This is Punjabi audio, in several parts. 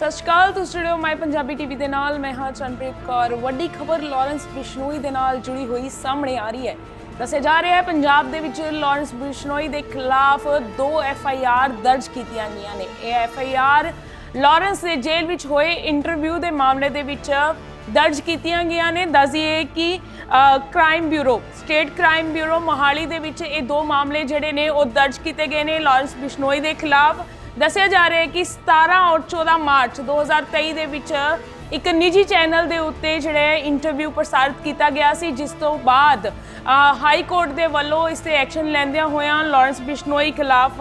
ਸਤਿ ਸ਼੍ਰੀ ਅਕਾਲ, ਤੁਸੀਂ ਜੁੜੇ ਹੋ ਮਾਈ ਪੰਜਾਬੀ ਟੀਵੀ ਦੇ ਨਾਲ। ਮੈਂ ਹਾਂ ਚੰਪ੍ਰੀਤ ਕੌਰ। ਵੱਡੀ ਖਬਰ ਲਾਰੈਂਸ ਬਿਸ਼ਨੋਈ ਦੇ ਨਾਲ ਜੁੜੀ ਹੋਈ ਸਾਹਮਣੇ ਆ ਰਹੀ ਹੈ। ਦੱਸਿਆ ਜਾ ਰਿਹਾ ਹੈ, ਪੰਜਾਬ ਦੇ ਵਿੱਚ ਲਾਰੈਂਸ ਬਿਸ਼ਨੋਈ ਦੇ ਖਿਲਾਫ ਦੋ ਐਫ ਆਈ ਆਰ ਦਰਜ ਕੀਤੀਆਂ ਗਈਆਂ ਨੇ। ਇਹ ਐਫ ਆਈ ਆਰ ਲਾਰੈਂਸ ਦੇ ਜੇਲ੍ਹ ਵਿੱਚ ਹੋਏ ਇੰਟਰਵਿਊ ਦੇ ਮਾਮਲੇ ਦੇ ਵਿੱਚ ਦਰਜ ਕੀਤੀਆਂ ਗਈਆਂ ਨੇ। ਦੱਸੀਏ ਕਿ crime bureau, state crime bureau Mohali ਦੇ ਵਿੱਚ ਇਹ ਦੋ ਮਾਮਲੇ ਜਿਹੜੇ ਨੇ ਉਹ ਦਰਜ ਕੀਤੇ ਗਏ ਨੇ ਲਾਰੈਂਸ ਬਿਸ਼ਨੋਈ ਦੇ ਖਿਲਾਫ। ਦੱਸਿਆ ਜਾ ਰਿਹਾ ਹੈ ਕਿ 17 ਔਰ 14 ਮਾਰਚ 2023 ਦੇ ਵਿੱਚ ਇੱਕ ਨਿੱਜੀ ਚੈਨਲ ਦੇ ਉੱਤੇ ਜਿਹੜਾ ਇੰਟਰਵਿਊ ਪ੍ਰਸਾਰਿਤ ਕੀਤਾ ਗਿਆ ਸੀ, ਜਿਸ ਤੋਂ ਬਾਅਦ ਹਾਈ ਕੋਰਟ ਦੇ ਵੱਲੋਂ ਇਸ ਤੇ ਐਕਸ਼ਨ ਲੈਂਦਿਆਂ ਹੋਇਆਂ ਲਾਰੈਂਸ ਬਿਸ਼ਨੋਈ ਖਿਲਾਫ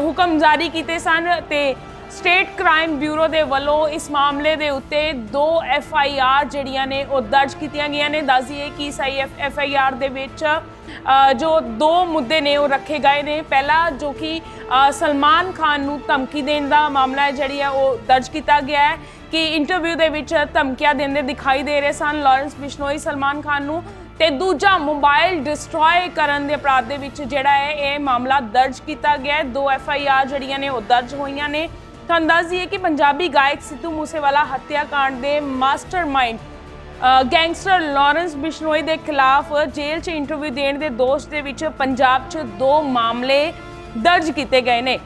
ਹੁਕਮ ਜਾਰੀ ਕੀਤੇ ਸਨ ਤੇ ਸਟੇਟ ਕ੍ਰਾਈਮ ਬਿਊਰੋ ਦੇ ਵੱਲੋਂ ਇਸ ਮਾਮਲੇ ਦੇ ਉੱਤੇ ਦੋ ਐਫ ਆਈ ਆਰ ਜਿਹੜੀਆਂ ਨੇ ਉਹ ਦਰਜ ਕੀਤੀਆਂ ਗਈਆਂ ਨੇ। ਦੱਸੀਏ ਕਿ ਇਸ ਐਫ ਆਈ ਆਰ ਦੇ ਵਿੱਚ ਜੋ ਦੋ ਮੁੱਦੇ ਨੇ ਉਹ ਰੱਖੇ ਗਏ ਨੇ। ਪਹਿਲਾ ਜੋ ਕਿ ਸਲਮਾਨ ਖਾਨ ਨੂੰ ਧਮਕੀ ਦੇਣ ਦਾ ਮਾਮਲਾ ਹੈ, ਜਿਹੜੀ ਹੈ ਉਹ ਦਰਜ ਕੀਤਾ ਗਿਆ ਹੈ ਕਿ ਇੰਟਰਵਿਊ ਦੇ ਵਿੱਚ ਧਮਕੀਆਂ ਦਿੰਦੇ ਦਿਖਾਈ ਦੇ ਰਹੇ ਸਨ। ਲਾਰੈਂਸ ਬਿਸ਼ਨੋਈ ਸਲਮਾਨ ਖਾਨ ਨੂੰ ਤੇ ਦੂਜਾ ਮੋਬਾਈਲ ਡਿਸਟਰੋਏ ਕਰਨ ਦੇ ਅਪਰਾਧ ਦੇ ਵਿੱਚ ਜਿਹੜਾ ਹੈ, ਇਹ ਮਾਮਲਾ ਦਰਜ ਕੀਤਾ ਗਿਆ ਹੈ। ਦੋ ਐਫ ਆਈ ਆਰ ਜਿਹੜੀਆਂ ਨੇ ਉਹ ਦਰਜ ਹੋਈਆਂ ਨੇ। ਤੁਹਾਨੂੰ ਦੱਸ ਦਈਏ ਕਿ ਪੰਜਾਬੀ ਗਾਇਕ ਸਿੱਧੂ ਮੂਸੇਵਾਲਾ ਹੱਤਿਆਕਾਂਡ ਦੇ ਮਾਸਟਰਮਾਈਂਡ ਅ, ਗੈਂਗਸਟਰ ਲਾਰੈਂਸ ਬਿਸ਼ਨੋਈ ਦੇ ਖਿਲਾਫ ਜੇਲ੍ਹ 'ਚ ਇੰਟਰਵਿਊ ਦੇਣ ਦੇ ਦੋਸ਼ ਦੇ ਵਿੱਚ ਪੰਜਾਬ 'ਚ ਦੋ ਮਾਮਲੇ ਦਰਜ ਕੀਤੇ ਗਏ ਨੇ।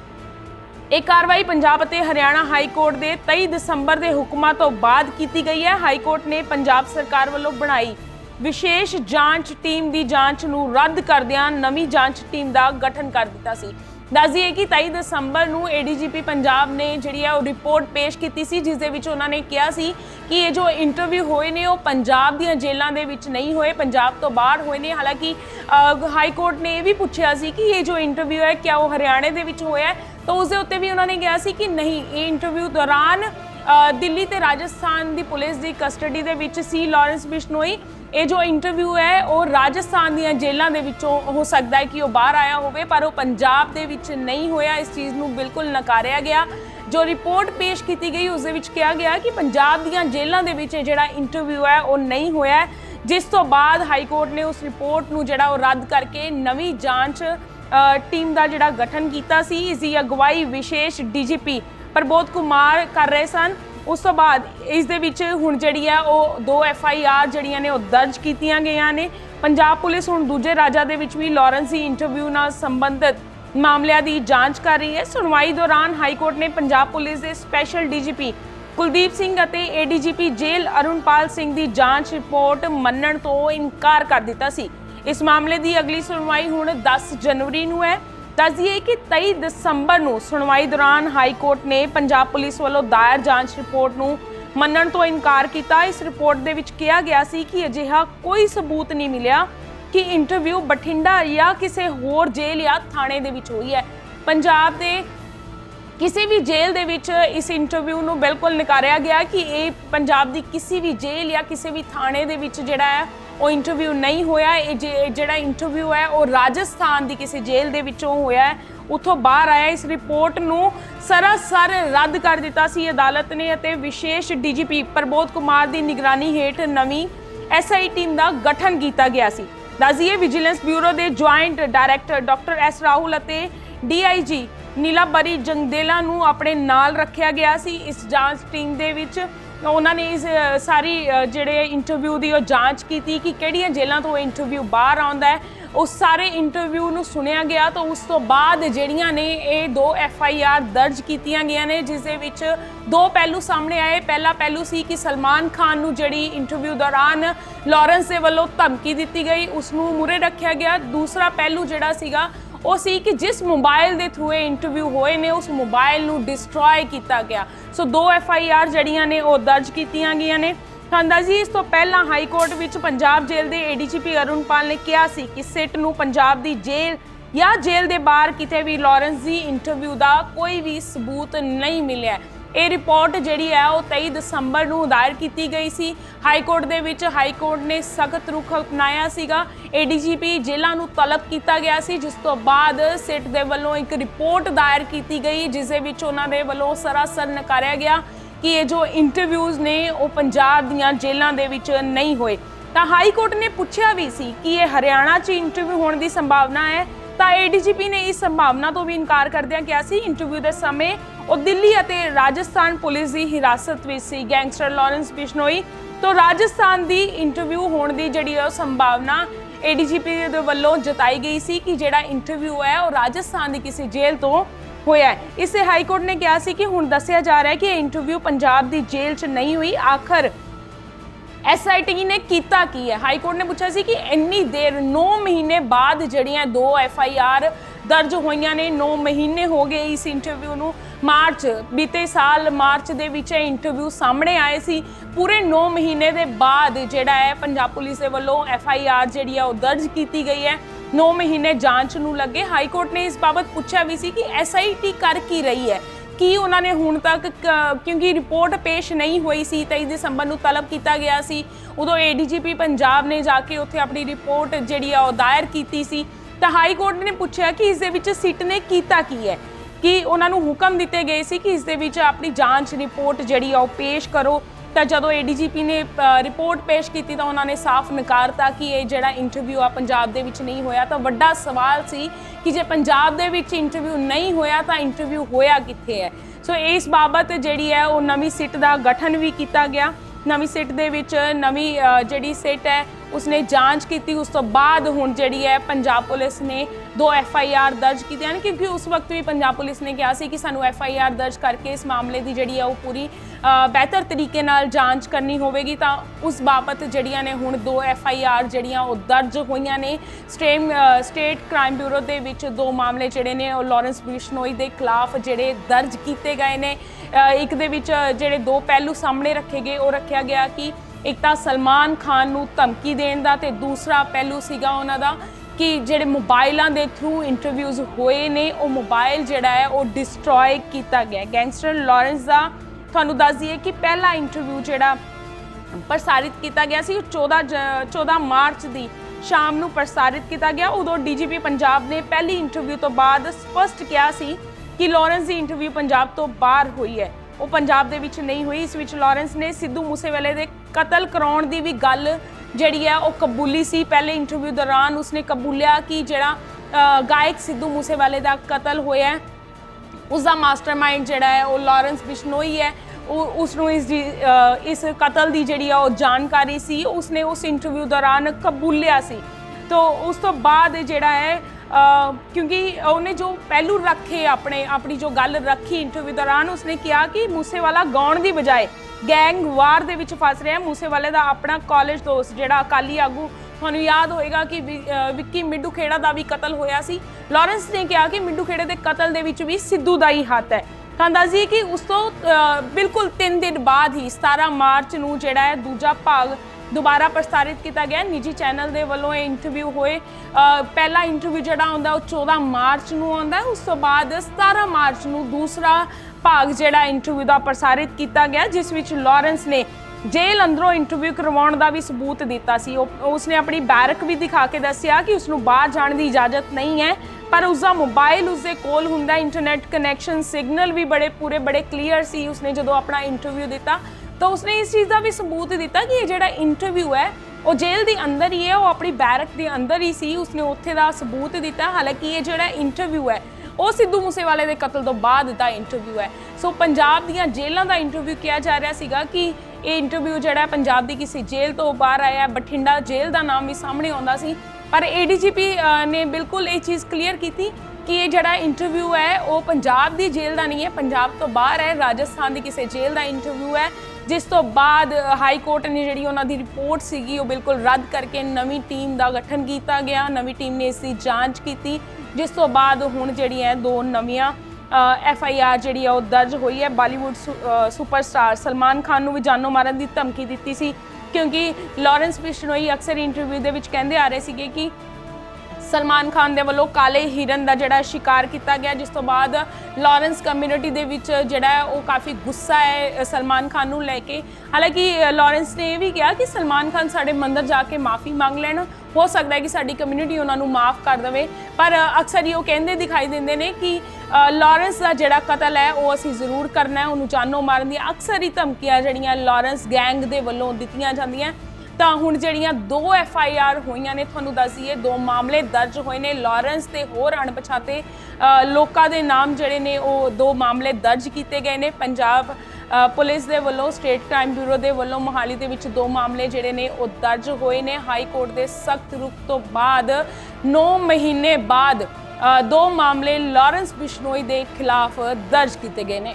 ਇਹ ਕਾਰਵਾਈ ਪੰਜਾਬ ਅਤੇ ਹਰਿਆਣਾ ਹਾਈ ਕੋਰਟ ਦੇ 23 ਦਸੰਬਰ ਦੇ ਹੁਕਮਾਂ ਤੋਂ ਬਾਅਦ ਕੀਤੀ ਗਈ ਹੈ। ਹਾਈ ਕੋਰਟ ਨੇ ਪੰਜਾਬ ਸਰਕਾਰ ਵੱਲੋਂ ਬਣਾਈ ਵਿਸ਼ੇਸ਼ ਜਾਂਚ ਟੀਮ ਦੀ ਜਾਂਚ ਨੂੰ ਰੱਦ ਕਰਦਿਆਂ ਨਵੀਂ ਜਾਂਚ ਟੀਮ ਦਾ ਗਠਨ ਕਰ ਦਿੱਤਾ ਸੀ। ਦੱਸਦੀਏ ਕਿ 23 ਦਸੰਬਰ ਨੂੰ ਏਡੀਜੀਪੀ ਪੰਜਾਬ ਨੇ ਜਿਹੜੀ ਹੈ ਉਹ ਰਿਪੋਰਟ ਪੇਸ਼ ਕੀਤੀ ਸੀ, ਜਿਸ ਦੇ ਵਿੱਚ ਉਹਨਾਂ ਨੇ ਕਿਹਾ ਸੀ ਕਿ ਇਹ ਜੋ ਇੰਟਰਵਿਊ ਹੋਏ ਨੇ, ਉਹ ਪੰਜਾਬ ਦੀਆਂ ਜੇਲ੍ਹਾਂ ਦੇ ਵਿੱਚ ਨਹੀਂ ਹੋਏ, ਪੰਜਾਬ ਤੋਂ ਬਾਹਰ ਹੋਏ ਨੇ। ਹਾਲਾਂਕਿ ਹਾਈ ਕੋਰਟ ਨੇ ਇਹ ਵੀ ਪੁੱਛਿਆ ਸੀ ਕਿ ਇਹ ਜੋ ਇੰਟਰਵਿਊ ਹੈ, ਕਿਆ ਉਹ ਹਰਿਆਣੇ ਦੇ ਵਿੱਚ ਹੋਇਆ ਤਾਂ ਉਸ ਦੇ ਉੱਤੇ ਵੀ ਉਹਨਾਂ ਨੇ ਕਿਹਾ ਸੀ ਕਿ ਨਹੀਂ, ਇਹ ਇੰਟਰਵਿਊ ਦੌਰਾਨ ਦਿੱਲੀ ਤੇ ਰਾਜਸਥਾਨ ਦੀ ਪੁਲਿਸ ਦੀ ਕਸਟਡੀ ਦੇ ਵਿੱਚ ਸੀ ਲਾਰੈਂਸ ਬਿਸ਼ਨੋਈ ਇਹ ਜੋ ਇੰਟਰਵਿਊ ਹੈ, ਉਹ ਰਾਜਸਥਾਨ ਦੀਆਂ ਜੇਲ੍ਹਾਂ ਦੇ ਵਿੱਚੋਂ ਹੋ ਸਕਦਾ ਹੈ ਕਿ ਉਹ ਬਾਹਰ ਆਇਆ ਹੋਵੇ, ਪਰ ਉਹ ਪੰਜਾਬ ਦੇ ਵਿੱਚ ਨਹੀਂ ਹੋਇਆ। ਇਸ ਚੀਜ਼ ਨੂੰ ਬਿਲਕੁਲ ਨਕਾਰਿਆ ਗਿਆ। ਜੋ ਰਿਪੋਰਟ ਪੇਸ਼ ਕੀਤੀ ਗਈ, ਉਸ ਦੇ ਵਿੱਚ ਕਿਹਾ ਗਿਆ ਕਿ ਪੰਜਾਬ ਦੀਆਂ ਜੇਲ੍ਹਾਂ ਦੇ ਵਿੱਚ ਇਹ ਜਿਹੜਾ ਇੰਟਰਵਿਊ ਹੈ, ਉਹ ਨਹੀਂ ਹੋਇਆ ਜਿਸ ਤੋਂ ਬਾਅਦ ਹਾਈ ਕੋਰਟ ਨੇ ਉਸ ਰਿਪੋਰਟ ਨੂੰ ਜਿਹੜਾ ਉਹ ਰੱਦ ਕਰਕੇ ਨਵੀਂ ਜਾਂਚ ਟੀਮ ਦਾ ਜਿਹੜਾ ਗਠਨ ਕੀਤਾ ਸੀ। ਇਸ ਦੀ ਅਗਵਾਈ ਵਿਸ਼ੇਸ਼ ਡੀਜੀਪੀ ਪ੍ਰਬੋਧ ਕੁਮਾਰ ਕਰ ਰਹੇ ਸਨ। ਉਸ ਤੋਂ ਬਾਅਦ ਇਸ ਦੇ ਵਿੱਚ ਹੁਣ ਜਿਹੜੀ ਆ ਉਹ ਦੋ ਐਫ ਆਈ ਆਰ ਜਿਹੜੀਆਂ ਨੇ ਉਹ ਦਰਜ ਕੀਤੀਆਂ ਗਈਆਂ ਨੇ। ਪੰਜਾਬ ਪੁਲਿਸ ਹੁਣ ਦੂਜੇ ਰਾਜਾਂ ਦੇ ਵਿੱਚ ਵੀ ਲਾਰੈਂਸ ਦੀ ਇੰਟਰਵਿਊ ਨਾਲ ਸੰਬੰਧਿਤ ਮਾਮਲਿਆਂ ਦੀ ਜਾਂਚ ਕਰ ਰਹੀ ਹੈ। ਸੁਣਵਾਈ ਦੌਰਾਨ ਹਾਈ ਕੋਰਟ ਨੇ ਪੰਜਾਬ ਪੁਲਿਸ ਦੇ ਸਪੈਸ਼ਲ ਡੀਜੀਪੀ ਕੁਲਦੀਪ ਸਿੰਘ ਅਤੇ ਏਡੀਜੀਪੀ ਜੇਲ੍ਹ ਅਰੁਣਪਾਲ ਸਿੰਘ ਦੀ ਜਾਂਚ ਰਿਪੋਰਟ ਮੰਨਣ ਤੋਂ ਇਨਕਾਰ ਕਰ ਦਿੱਤਾ ਸੀ। ਇਸ ਮਾਮਲੇ ਦੀ ਅਗਲੀ ਸੁਣਵਾਈ ਹੁਣ 10 ਜਨਵਰੀ ਨੂੰ ਹੈ। ਦੱਸਦੀਏ ਕਿ 23 ਦਸੰਬਰ ਨੂੰ ਸੁਣਵਾਈ ਦੌਰਾਨ ਹਾਈ ਕੋਰਟ ਨੇ ਪੰਜਾਬ ਪੁਲਿਸ ਵੱਲੋਂ ਦਾਇਰ ਜਾਂਚ ਰਿਪੋਰਟ ਨੂੰ ਮੰਨਣ ਤੋਂ ਇਨਕਾਰ ਕੀਤਾ। ਇਸ ਰਿਪੋਰਟ ਦੇ ਵਿੱਚ ਕਿਹਾ ਗਿਆ ਸੀ ਕਿ ਅਜਿਹਾ ਕੋਈ ਸਬੂਤ ਨਹੀਂ ਮਿਲਿਆ ਕਿ ਇੰਟਰਵਿਊ ਬਠਿੰਡਾ ਜਾਂ ਕਿਸੇ ਹੋਰ ਜੇਲ੍ਹ ਜਾਂ ਥਾਣੇ ਦੇ ਵਿੱਚ ਹੋਈ ਹੈ। ਪੰਜਾਬ ਦੇ ਕਿਸੇ ਵੀ ਜੇਲ੍ਹ ਦੇ ਵਿੱਚ ਇਸ ਇੰਟਰਵਿਊ ਨੂੰ ਬਿਲਕੁਲ ਨਕਾਰਿਆ ਗਿਆ ਕਿ ਇਹ ਪੰਜਾਬ ਦੀ ਕਿਸੇ ਵੀ ਜੇਲ੍ਹ ਜਾਂ ਕਿਸੇ ਵੀ ਥਾਣੇ ਦੇ ਵਿੱਚ ਜਿਹੜਾ ਹੈ, ਉਹ ਇੰਟਰਵਿਊ ਨਹੀਂ ਹੋਇਆ। ਇਹ ਜੇ- ਜਿਹੜਾ ਇੰਟਰਵਿਊ ਹੈ, ਉਹ ਰਾਜਸਥਾਨ ਦੀ ਕਿਸੇ ਜੇਲ੍ਹ ਦੇ ਵਿੱਚੋਂ ਹੋਇਆ ਹੈ। ਉਥੋਂ ਬਾਹਰ ਆਇਆ, ਇਸ ਰਿਪੋਰਟ ਨੂੰ ਸਰਾਸਰ ਰੱਦ ਕਰ ਦਿੱਤਾ ਸੀ ਅਦਾਲਤ ਨੇ ਅਤੇ ਵਿਸ਼ੇਸ਼ ਡੀਜੀਪੀ ਪ੍ਰਬੋਧ ਕੁਮਾਰ ਦੀ ਨਿਗਰਾਨੀ ਹੇਠ ਨਵੀਂ ਐਸਆਈ ਟੀਮ ਦਾ ਗਠਨ ਕੀਤਾ ਗਿਆ ਸੀ। ਦੱਸੀਏ ਵਿਜੀਲੈਂਸ ਬਿਊਰੋ ਦੇ joint director doctor S Rahul ਅਤੇ ਡੀਆਈਜੀ ਨੀਲਾਬਰੀ ਜੰਗਦੇਲਾ ਨੂੰ ਆਪਣੇ ਨਾਲ ਰੱਖਿਆ ਗਿਆ ਸੀ। ਇਸ ਜਾਂਚ ਟੀਮ ਦੇ ਵਿੱਚ ਉਹਨਾਂ ਨੇ ਇਸ ਸਾਰੀ ਜਿਹੜੇ ਇੰਟਰਵਿਊ ਦੀ ਉਹ ਜਾਂਚ ਕੀਤੀ ਕਿ ਕਿਹੜੀਆਂ ਜੇਲ੍ਹਾਂ ਤੋਂ ਇੰਟਰਵਿਊ ਬਾਹਰ ਆਉਂਦਾ ਹੈ। ਉਸ ਸਾਰੇ ਇੰਟਰਵਿਊ ਨੂੰ ਸੁਣਿਆ ਗਿਆ ਤਾਂ ਉਸ ਤੋਂ ਬਾਅਦ ਜਿਹੜੀਆਂ ਨੇ ਇਹ ਦੋ ਐਫ ਆਈ ਆਰ ਦਰਜ ਕੀਤੀਆਂ ਗਈਆਂ ਨੇ, ਜਿਸ ਦੇ ਵਿੱਚ ਦੋ ਪਹਿਲੂ ਸਾਹਮਣੇ ਆਏ। ਪਹਿਲਾ ਪਹਿਲੂ ਸੀ ਕਿ ਸਲਮਾਨ ਖਾਨ ਨੂੰ ਜਿਹੜੀ ਇੰਟਰਵਿਊ ਦੌਰਾਨ ਲਾਰੈਂਸ ਦੇ ਵੱਲੋਂ ਧਮਕੀ ਦਿੱਤੀ ਗਈ, ਉਸ ਨੂੰ ਮੂਰੇ ਰੱਖਿਆ ਗਿਆ। ਦੂਸਰਾ ਪਹਿਲੂ ਜਿਹੜਾ ਸੀਗਾ ਉਹ ਸੀ ਕਿ ਜਿਸ ਮੋਬਾਈਲ ਦੇ ਥਰੂ ਇਹ ਇੰਟਰਵਿਊ ਹੋਏ ਨੇ, ਉਸ ਮੋਬਾਈਲ ਨੂੰ ਡਿਸਟਰੋਏ ਕੀਤਾ ਗਿਆ। ਸੋ ਦੋ ਐਫ ਆਈ ਆਰ ਜਿਹੜੀਆਂ ਨੇ, ਉਹ ਦਰਜ ਕੀਤੀਆਂ ਗਈਆਂ ਨੇ। ਖਾਂਦਾਜੀ ਇਸ ਤੋਂ ਪਹਿਲਾਂ ਹਾਈ ਕੋਰਟ ਵਿੱਚ ਪੰਜਾਬ ਜੇਲ੍ਹ ਦੇ ਏਡੀਜੀਪੀ ਅਰੁਣਪਾਲ ਨੇ ਕਿਹਾ ਸੀ ਕਿ ਸਿੱਟ ਨੂੰ ਪੰਜਾਬ ਦੀ ਜੇਲ੍ਹ ਜਾਂ ਜੇਲ੍ਹ ਦੇ ਬਾਹਰ ਕਿਤੇ ਵੀ ਲਾਰੈਂਸ ਦੀ ਇੰਟਰਵਿਊ ਦਾ ਕੋਈ ਵੀ ਸਬੂਤ ਨਹੀਂ ਮਿਲਿਆ। ਇਹ ਰਿਪੋਰਟ ਜਿਹੜੀ ਹੈ ਉਹ 23 ਦਸੰਬਰ ਨੂੰ ਦਾਇਰ ਕੀਤੀ ਗਈ ਸੀ। ਹਾਈ ਕੋਰਟ ਦੇ ਵਿੱਚ ਹਾਈ ਕੋਰਟ ਨੇ ਸਖਤ ਰੁਖ ਅਪਣਾਇਆ ਸੀਗਾ। ਏਡੀਜੀਪੀ ਜੇਲ੍ਹਾਂ ਨੂੰ ਤਲਬ ਕੀਤਾ ਗਿਆ ਸੀ, ਜਿਸ ਤੋਂ ਬਾਅਦ ਸਿੱਟ ਦੇ ਵੱਲੋਂ ਇੱਕ ਰਿਪੋਰਟ ਦਾਇਰ ਕੀਤੀ ਗਈ ਜਿਸ ਦੇ ਵਿੱਚ ਉਹਨਾਂ ਦੇ ਵੱਲੋਂ ਸਰਾਸਰ ਨਕਾਰਿਆ ਗਿਆ ਕਿ ਇਹ ਜੋ ਇੰਟਰਵਿਊਜ਼ ਨੇ, ਉਹ ਪੰਜਾਬ ਦੀਆਂ ਜੇਲ੍ਹਾਂ ਦੇ ਵਿੱਚ ਨਹੀਂ ਹੋਏ। ਤਾਂ ਹਾਈ ਕੋਰਟ ਨੇ ਪੁੱਛਿਆ ਵੀ ਸੀ ਕਿ ਇਹ ਹਰਿਆਣਾ 'ਚ ਇੰਟਰਵਿਊ ਹੋਣ ਦੀ ਸੰਭਾਵਨਾ ਹੈ। ਤਾਂ ਏਡੀਜੀਪੀ ਨੇ ਇਸ ਸੰਭਾਵਨਾ ਤੋਂ ਵੀ ਇਨਕਾਰ ਕਰਦਿਆਂ ਕਿਹਾ ਸੀ ਇੰਟਰਵਿਊ ਦੇ ਸਮੇਂ ਉਹ ਦਿੱਲੀ ਅਤੇ ਰਾਜਸਥਾਨ ਪੁਲਿਸ ਦੀ ਹਿਰਾਸਤ ਵਿੱਚ ਸੀ। ਗੈਂਗਸਟਰ ਲਾਰੈਂਸ ਬਿਸ਼ਨੋਈ ਤੋਂ ਰਾਜਸਥਾਨ ਦੀ ਇੰਟਰਵਿਊ ਹੋਣ ਦੀ ਜਿਹੜੀ ਹੈ ਉਹ ਸੰਭਾਵਨਾ ਏਡੀਜੀਪੀ ਦੇ ਵੱਲੋਂ ਜਤਾਈ ਗਈ ਸੀ ਕਿ ਜਿਹੜਾ ਇੰਟਰਵਿਊ ਹੈ ਉਹ ਰਾਜਸਥਾਨ ਦੀ ਕਿਸੇ ਜੇਲ੍ਹ ਤੋਂ ਹੋਇਆ ਇਸੇ ਹਾਈ ਕੋਰਟ ਨੇ ਕਿਹਾ ਸੀ ਕਿ ਹੁਣ ਦੱਸਿਆ ਜਾ ਰਿਹਾ ਹੈ ਕਿ ਇਹ ਇੰਟਰਵਿਊ ਪੰਜਾਬ ਦੀ ਜੇਲ੍ਹ 'ਚ ਨਹੀਂ ਹੋਈ। ਆਖਰ ਐਸਆਈਟੀ ਨੇ ਕੀਤਾ ਕੀ ਹੈ? ਹਾਈ ਕੋਰਟ ਨੇ ਪੁੱਛਿਆ ਸੀ ਕਿ ਇੰਨੀ ਦੇਰ 9 ਮਹੀਨੇ ਬਾਅਦ ਜਿਹੜੀਆਂ ਦੋ ਐਫਆਈਆਰ ਦਰਜ ਹੋਈਆਂ ਨੇ 9 ਮਹੀਨੇ ਹੋ ਗਏ ਇਸ ਇੰਟਰਵਿਊ ਨੂੰ। ਮਾਰਚ, ਬੀਤੇ ਸਾਲ ਮਾਰਚ ਦੇ ਵਿੱਚ ਇਹ ਇੰਟਰਵਿਊ ਸਾਹਮਣੇ ਆਏ ਸੀ। ਪੂਰੇ 9 ਮਹੀਨੇ ਦੇ ਬਾਅਦ ਜਿਹੜਾ ਹੈ, ਪੰਜਾਬ ਪੁਲਿਸ ਦੇ ਵੱਲੋਂ ਐਫਆਈਆਰ ਜਿਹੜੀ ਹੈ ਉਹ ਦਰਜ ਕੀਤੀ ਗਈ ਹੈ। 9 ਮਹੀਨੇ ਜਾਂਚ ਨੂੰ ਲੱਗੇ। ਹਾਈ ਕੋਰਟ ਨੇ ਇਸ ਬਾਬਤ ਪੁੱਛਿਆ ਵੀ ਸੀ ਕਿ ਐਸਆਈਟੀ ਕਰ ਕੀ ਰਹੀ ਹੈ? ਕੀ ਉਹਨਾਂ ਨੇ ਹੁਣ ਤੱਕ ਕ- ਕਿਉਂਕਿ ਰਿਪੋਰਟ ਪੇਸ਼ ਨਹੀਂ ਹੋਈ ਸੀ 23 ਦਸੰਬਰ ਨੂੰ ਤਲਬ ਕੀਤਾ ਗਿਆ ਸੀ। ਉਦੋਂ ਏਡੀਜੀਪੀ ਪੰਜਾਬ ਨੇ ਜਾ ਕੇ ਉੱਥੇ ਆਪਣੀ ਰਿਪੋਰਟ ਜਿਹੜੀ ਆ ਉਹ ਦਾਇਰ ਕੀਤੀ ਸੀ। ਤਾਂ ਹਾਈ ਕੋਰਟ ਨੇ ਪੁੱਛਿਆ ਕਿ ਇਸ ਦੇ ਵਿੱਚ ਸਿੱਟ ਨੇ ਕੀਤਾ ਕੀ ਹੈ? ਕਿ ਉਹਨਾਂ ਨੂੰ ਹੁਕਮ ਦਿੱਤੇ ਗਏ ਸੀ ਕਿ ਇਸ ਦੇ ਵਿੱਚ ਆਪਣੀ ਜਾਂਚ ਰਿਪੋਰਟ ਜਿਹੜੀ ਆ ਉਹ ਪੇਸ਼ ਕਰੋ। ਤਾਂ ਜਦੋਂ ਏਡੀਜੀਪੀ ਨੇ ਰਿਪੋਰਟ ਪੇਸ਼ ਕੀਤੀ ਤਾਂ ਉਹਨਾਂ ਨੇ ਸਾਫ਼ ਨਕਾਰਤਾ ਕਿ ਇਹ ਜਿਹੜਾ ਇੰਟਰਵਿਊ ਆ ਪੰਜਾਬ ਦੇ ਵਿੱਚ ਨਹੀਂ ਹੋਇਆ। ਤਾਂ ਵੱਡਾ ਸਵਾਲ ਸੀ ਕਿ ਜੇ ਪੰਜਾਬ ਦੇ ਵਿੱਚ ਇੰਟਰਵਿਊ ਨਹੀਂ ਹੋਇਆ ਤਾਂ ਇੰਟਰਵਿਊ ਹੋਇਆ ਕਿੱਥੇ ਹੈ? ਸੋ ਇਸ ਬਾਬਤ ਜਿਹੜੀ ਹੈ ਉਹ ਨਵੀਂ ਸਿੱਟ ਦਾ ਗਠਨ ਵੀ ਕੀਤਾ ਗਿਆ। ਨਵੀਂ ਸਿੱਟ ਦੇ ਵਿੱਚ ਨਵੀਂ ਜਿਹੜੀ ਸਿੱਟ ਹੈ ਉਸਨੇ ਜਾਂਚ ਕੀਤੀ, ਉਸ ਤੋਂ ਬਾਅਦ ਹੁਣ ਜਿਹੜੀ ਹੈ ਪੰਜਾਬ ਪੁਲਿਸ ਨੇ ਦੋ ਐਫ ਆਈ ਆਰ ਦਰਜ ਕੀਤੀਆਂ ਨੇ ਕਿਉਂਕਿ ਉਸ ਵਕਤ ਵੀ ਪੰਜਾਬ ਪੁਲਿਸ ਨੇ ਕਿਹਾ ਸੀ ਕਿ ਸਾਨੂੰ ਐਫ ਆਈ ਆਰ ਦਰਜ ਕਰਕੇ ਇਸ ਮਾਮਲੇ ਦੀ ਜਿਹੜੀ ਹੈ ਉਹ ਪੂਰੀ ਬਿਹਤਰ ਤਰੀਕੇ ਨਾਲ ਜਾਂਚ ਕਰਨੀ ਹੋਵੇਗੀ, ਤਾਂ ਉਸ ਬਾਬਤ ਜਿਹੜੀਆਂ ਨੇ ਹੁਣ ਦੋ ਐਫ ਆਈ ਆਰ ਜਿਹੜੀਆਂ ਉਹ ਦਰਜ ਹੋਈਆਂ ਨੇ। ਸਟੇਮ ਸਟੇਟ ਕ੍ਰਾਈਮ ਬਿਊਰੋ ਦੇ ਵਿੱਚ ਦੋ ਮਾਮਲੇ ਜਿਹੜੇ ਨੇ, ਉਹ ਲਾਰੈਂਸ ਬਿਸ਼ਨੋਈ ਦੇ ਖਿਲਾਫ ਜਿਹੜੇ ਦਰਜ ਕੀਤੇ ਗਏ ਨੇ। ਇੱਕ ਦੇ ਵਿੱਚ ਜਿਹੜੇ ਦੋ ਪਹਿਲੂ ਸਾਹਮਣੇ ਰੱਖੇ ਗਏ, ਉਹ ਰੱਖਿਆ ਗਿਆ ਕਿ ਇੱਕ ਤਾਂ ਸਲਮਾਨ ਖਾਨ ਨੂੰ ਧਮਕੀ ਦੇਣ ਦਾ ਤੇ ਦੂਸਰਾ ਪਹਿਲੂ ਸੀਗਾ ਉਹਨਾਂ ਦਾ ਕਿ ਜਿਹੜੇ ਮੋਬਾਈਲਾਂ ਦੇ ਥਰੂ ਇੰਟਰਵਿਊਜ਼ ਹੋਏ ਨੇ, ਉਹ ਮੋਬਾਈਲ ਜਿਹੜਾ ਹੈ, ਉਹ ਡਿਸਟਰੋਏ ਕੀਤਾ ਗਿਆ। ਗੈਂਗਸਟਰ ਲਾਰੈਂਸ ਦਾ ਤੁਹਾਨੂੰ ਦੱਸ ਦਈਏ ਕਿ ਪਹਿਲਾ ਇੰਟਰਵਿਊ ਜਿਹੜਾ ਪ੍ਰਸਾਰਿਤ ਕੀਤਾ ਗਿਆ ਸੀ, ਉਹ 14 ਜ- 14 ਮਾਰਚ ਦੀ ਸ਼ਾਮ ਨੂੰ ਪ੍ਰਸਾਰਿਤ ਕੀਤਾ ਗਿਆ। ਉਦੋਂ ਡੀਜੀਪੀ ਪੰਜਾਬ ਨੇ ਪਹਿਲੀ ਇੰਟਰਵਿਊ ਤੋਂ ਬਾਅਦ ਸਪਸ਼ਟ ਕਿਹਾ ਸੀ ਕਿ ਲਾਰੈਂਸ ਦੀ ਇੰਟਰਵਿਊ ਪੰਜਾਬ ਤੋਂ ਬਾਹਰ ਹੋਈ ਹੈ। ਉਹ ਪੰਜਾਬ ਦੇ ਵਿੱਚ ਨਹੀਂ ਹੋਈ। ਇਸ ਵਿੱਚ ਲਾਰੈਂਸ ਨੇ ਸਿੱਧੂ ਮੂਸੇਵਾਲੇ ਦੇ ਕਤਲ ਕਰਾਉਣ ਦੀ ਵੀ ਗੱਲ ਜਿਹੜੀ ਹੈ ਉਹ ਕਬੂਲੀ ਸੀ। ਪਹਿਲੇ ਇੰਟਰਵਿਊ ਦੌਰਾਨ ਉਸਨੇ ਕਬੂਲਿਆ ਕਿ ਜਿਹੜਾ ਗਾਇਕ ਸਿੱਧੂ ਮੂਸੇਵਾਲੇ ਦਾ ਕਤਲ ਹੋਇਆ ਹੈ ਉਸ ਦਾ ਮਾਸਟਰਮਾਈਂਡ ਜਿਹੜਾ ਹੈ, ਉਹ ਲਾਰੈਂਸ ਬਿਸ਼ਨੋਈ ਹੈ। ਉਹ ਉਸ ਨੂੰ ਇਸ ਦੀ ਇਸ ਕਤਲ ਦੀ ਜਿਹੜੀ ਆ, ਉਹ ਜਾਣਕਾਰੀ ਸੀ। ਉਸਨੇ ਉਸ ਇੰਟਰਵਿਊ ਦੌਰਾਨ ਕਬੂਲਿਆ ਸੀ। ਤੋਂ, ਉਸ ਤੋਂ ਬਾਅਦ ਜਿਹੜਾ ਹੈ ਕਿਉਂਕਿ ਉਹਨੇ ਜੋ ਪਹਿਲੂ ਰੱਖੇ ਆਪਣੇ, ਆਪਣੀ ਜੋ ਗੱਲ ਰੱਖੀ ਇੰਟਰਵਿਊ ਦੌਰਾਨ, ਉਸਨੇ ਕਿਹਾ ਕਿ ਮੂਸੇਵਾਲਾ ਗਾਉਣ ਦੀ ਬਜਾਏ ਗੈਂਗ ਵਾਰ ਦੇ ਵਿੱਚ ਫਸ ਰਿਹਾ ਮੂਸੇਵਾਲੇ ਦਾ ਆਪਣਾ ਕਾਲਜ ਦੋਸਤ ਜਿਹੜਾ ਅਕਾਲੀ ਆਗੂ, ਤੁਹਾਨੂੰ ਯਾਦ ਹੋਏਗਾ ਕਿ ਵਿੱਕੀ ਮਿੱਡੂ ਖੇੜਾ ਦਾ ਵੀ ਕਤਲ ਹੋਇਆ ਸੀ। ਲਾਰੈਂਸ ਨੇ ਕਿਹਾ ਕਿ ਮਿੱਡੂ ਖੇੜੇ ਦੇ ਕਤਲ ਦੇ ਵਿੱਚ ਵੀ ਸਿੱਧੂ ਦਾ ਹੀ ਹੱਥ ਹੈ। ਤਾਂ ਦੱਸੀਏ ਕਿ ਉਸ ਤੋਂ ਬਿਲਕੁਲ 3 ਦਿਨ ਬਾਅਦ ਹੀ 17 ਮਾਰਚ ਨੂੰ ਜਿਹੜਾ ਹੈ, ਦੂਜਾ ਭਾਗ ਦੁਬਾਰਾ ਪ੍ਰਸਾਰਿਤ ਕੀਤਾ ਗਿਆ। ਨਿੱਜੀ ਚੈਨਲ ਦੇ ਵੱਲੋਂ ਇਹ ਇੰਟਰਵਿਊ ਹੋਏ। ਪਹਿਲਾ ਇੰਟਰਵਿਊ ਜਿਹੜਾ ਆਉਂਦਾ, ਉਹ 14 ਮਾਰਚ ਨੂੰ ਆਉਂਦਾ ਉਸ ਤੋਂ ਬਾਅਦ 17 ਮਾਰਚ ਨੂੰ ਦੂਸਰਾ ਭਾਗ ਜਿਹੜਾ ਇੰਟਰਵਿਊ ਦਾ ਪ੍ਰਸਾਰਿਤ ਕੀਤਾ ਗਿਆ, ਜਿਸ ਵਿੱਚ ਲਾਰੈਂਸ ਨੇ ਜੇਲ੍ਹ ਅੰਦਰੋਂ ਇੰਟਰਵਿਊ ਕਰਵਾਉਣ ਦਾ ਵੀ ਸਬੂਤ ਦਿੱਤਾ ਸੀ। ਉਹ ਉਸਨੇ ਆਪਣੀ ਬੈਰਕ ਵੀ ਦਿਖਾ ਕੇ ਦੱਸਿਆ ਕਿ ਉਸ ਨੂੰ ਬਾਹਰ ਜਾਣ ਦੀ ਇਜਾਜ਼ਤ ਨਹੀਂ ਹੈ, ਪਰ ਉਸਦਾ ਮੋਬਾਈਲ ਉਸਦੇ ਕੋਲ ਹੁੰਦਾ ਇੰਟਰਨੈਟ ਕਨੈਕਸ਼ਨ ਸਿਗਨਲ ਵੀ ਬੜੇ ਪੂਰੇ, ਬੜੇ ਕਲੀਅਰ ਸੀ। ਉਸਨੇ ਜਦੋਂ ਆਪਣਾ ਇੰਟਰਵਿਊ ਦਿੱਤਾ ਤਾਂ ਉਸਨੇ ਇਸ ਚੀਜ਼ ਦਾ ਵੀ ਸਬੂਤ ਦਿੱਤਾ ਕਿ ਇਹ ਜਿਹੜਾ ਇੰਟਰਵਿਊ ਹੈ, ਉਹ ਜੇਲ੍ਹ ਦੇ ਅੰਦਰ ਹੀ ਹੈ, ਉਹ ਆਪਣੀ ਬੈਰਕ ਦੇ ਅੰਦਰ ਹੀ ਸੀ। ਉਸਨੇ ਉੱਥੇ ਦਾ ਸਬੂਤ ਦਿੱਤਾ। ਹਾਲਾਂਕਿ ਇਹ ਜਿਹੜਾ ਇੰਟਰਵਿਊ ਹੈ, ਉਹ ਸਿੱਧੂ ਮੂਸੇਵਾਲੇ ਦੇ ਕਤਲ ਤੋਂ ਬਾਅਦ ਦਾ ਇੰਟਰਵਿਊ ਹੈ। ਸੋ ਪੰਜਾਬ ਦੀਆਂ ਜੇਲ੍ਹਾਂ ਦਾ ਇੰਟਰਵਿਊ ਕਿਹਾ ਜਾ ਰਿਹਾ ਸੀਗਾ ਕਿ ਇਹ ਇੰਟਰਵਿਊ ਜਿਹੜਾ ਪੰਜਾਬ ਦੀ ਕਿਸੇ ਜੇਲ੍ਹ ਤੋਂ ਬਾਹਰ ਆਇਆ, ਬਠਿੰਡਾ ਜੇਲ੍ਹ ਦਾ ਨਾਮ ਵੀ ਸਾਹਮਣੇ ਆਉਂਦਾ ਸੀ। ਪਰ ਏਡੀਜੀਪੀ ਨੇ ਬਿਲਕੁਲ ਇਹ ਚੀਜ਼ ਕਲੀਅਰ ਕੀਤੀ ਕਿ ਇਹ ਜਿਹੜਾ ਇੰਟਰਵਿਊ ਹੈ, ਉਹ ਪੰਜਾਬ ਦੀ ਜੇਲ੍ਹ ਦਾ ਨਹੀਂ ਹੈ, ਪੰਜਾਬ ਤੋਂ ਬਾਹਰ ਹੈ, ਰਾਜਸਥਾਨ ਦੀ ਕਿਸੇ ਜੇਲ੍ਹ ਦਾ ਇੰਟਰਵਿਊ ਹੈ। ਜਿਸ ਤੋਂ ਬਾਅਦ ਹਾਈ ਕੋਰਟ ਨੇ ਜਿਹੜੀ ਉਹਨਾਂ ਦੀ ਰਿਪੋਰਟ ਸੀਗੀ, ਉਹ ਬਿਲਕੁਲ ਰੱਦ ਕਰਕੇ ਨਵੀਂ ਟੀਮ ਦਾ ਗਠਨ ਕੀਤਾ ਗਿਆ। ਨਵੀਂ ਟੀਮ ਨੇ ਇਸ ਦੀ ਜਾਂਚ ਕੀਤੀ, ਜਿਸ ਤੋਂ ਬਾਅਦ ਹੁਣ ਜਿਹੜੀ ਹੈ, ਦੋ ਨਵੀਆਂ ਐਫ ਆਈ ਆਰ ਜਿਹੜੀ ਆ ਉਹ ਦਰਜ ਹੋਈ ਹੈ। ਬਾਲੀਵੁੱਡ ਸੁਪਰਸਟਾਰ ਸਲਮਾਨ ਖਾਨ ਨੂੰ ਵੀ ਜਾਨੋਂ ਮਾਰਨ ਦੀ ਧਮਕੀ ਦਿੱਤੀ ਸੀ, ਕਿਉਂਕਿ ਲਾਰੈਂਸ ਬਿਸ਼ਨੋਈ ਅਕਸਰ ਇੰਟਰਵਿਊ ਦੇ ਵਿੱਚ ਕਹਿੰਦੇ ਆ ਰਹੇ ਸੀਗੇ ਕਿ ਸਲਮਾਨ ਖਾਨ ਦੇ ਵੱਲੋਂ ਕਾਲੇ ਹਿਰਨ ਦਾ ਜਿਹੜਾ ਸ਼ਿਕਾਰ ਕੀਤਾ ਗਿਆ ਜਿਸ ਤੋਂ ਬਾਅਦ ਲਾਰੈਂਸ ਕਮਿਊਨਿਟੀ ਦੇ ਵਿੱਚ ਜਿਹੜਾ ਉਹ ਕਾਫੀ ਗੁੱਸਾ ਹੈ ਸਲਮਾਨ ਖਾਨ ਨੂੰ ਲੈ ਕੇ। ਹਾਲਾਂਕਿ ਅ, ਲਾਰੈਂਸ ਨੇ ਇਹ ਵੀ ਕਿਹਾ ਕਿ ਸਲਮਾਨ ਖਾਨ ਸਾਡੇ ਮੰਦਰ ਜਾ ਕੇ ਮਾਫੀ ਮੰਗ ਲੈਣ। ਹੋ ਸਕਦਾ ਹੈ ਕਿ ਸਾਡੀ ਕਮਿਊਨਿਟੀ ਉਹਨਾਂ ਨੂੰ ਮਾਫ ਕਰ ਦੇਵੇ। ਪਰ ਅਕਸਰ ਹੀ ਉਹ ਕਹਿੰਦੇ ਦਿਖਾਈ ਦਿੰਦੇ ਨੇ ਕਿ ਅ, ਲਾਰੈਂਸ ਦਾ ਜਿਹੜਾ ਕਤਲ ਹੈ ਉਹ ਅਸੀਂ ਜ਼ਰੂਰ ਕਰਨਾ ਹੈ ਉਹਨੂੰ ਜਾਨੋਂ ਮਾਰਨ ਦੀ ਅਕਸਰ ਹੀ ਧਮਕੀਆਂ ਜਿਹੜੀਆਂ ਲਾਰੈਂਸ ਗੈਂਗ ਦੇ ਵੱਲੋਂ ਦਿੱਤੀਆਂ ਜਾਂਦੀਆਂ। ਤਾਂ ਹੁਣ ਜਿਹੜੀਆਂ ਦੋ ਐਫ ਆਈ ਆਰ ਹੋਈਆਂ ਨੇ, ਤੁਹਾਨੂੰ ਦੱਸ ਦਈਏ ਦੋ ਮਾਮਲੇ ਦਰਜ ਹੋਏ ਨੇ। ਲਾਰੈਂਸ ਤੇ ਹੋਰ ਅਣਪਛਾਤੇ ਲੋਕਾਂ ਦੇ ਨਾਮ ਜਿਹੜੇ ਨੇ, ਉਹ ਦੋ ਮਾਮਲੇ ਦਰਜ ਕੀਤੇ ਗਏ ਨੇ। ਪੰਜਾਬ ਪੁਲਿਸ ਦੇ ਵੱਲੋਂ, ਸਟੇਟ ਕ੍ਰਾਈਮ ਬਿਊਰੋ ਦੇ ਵੱਲੋਂ ਮੋਹਾਲੀ ਦੇ ਵਿੱਚ ਦੋ ਮਾਮਲੇ ਜਿਹੜੇ ਨੇ, ਉਹ ਦਰਜ ਹੋਏ ਨੇ। ਹਾਈ ਕੋਰਟ ਦੇ ਸਖਤ ਰੁਖ ਤੋਂ ਬਾਅਦ 9 ਮਹੀਨੇ ਬਾਅਦ ਦੋ ਮਾਮਲੇ ਲਾਰੈਂਸ ਬਿਸ਼ਨੋਈ ਦੇ ਖਿਲਾਫ ਦਰਜ ਕੀਤੇ ਗਏ ਨੇ।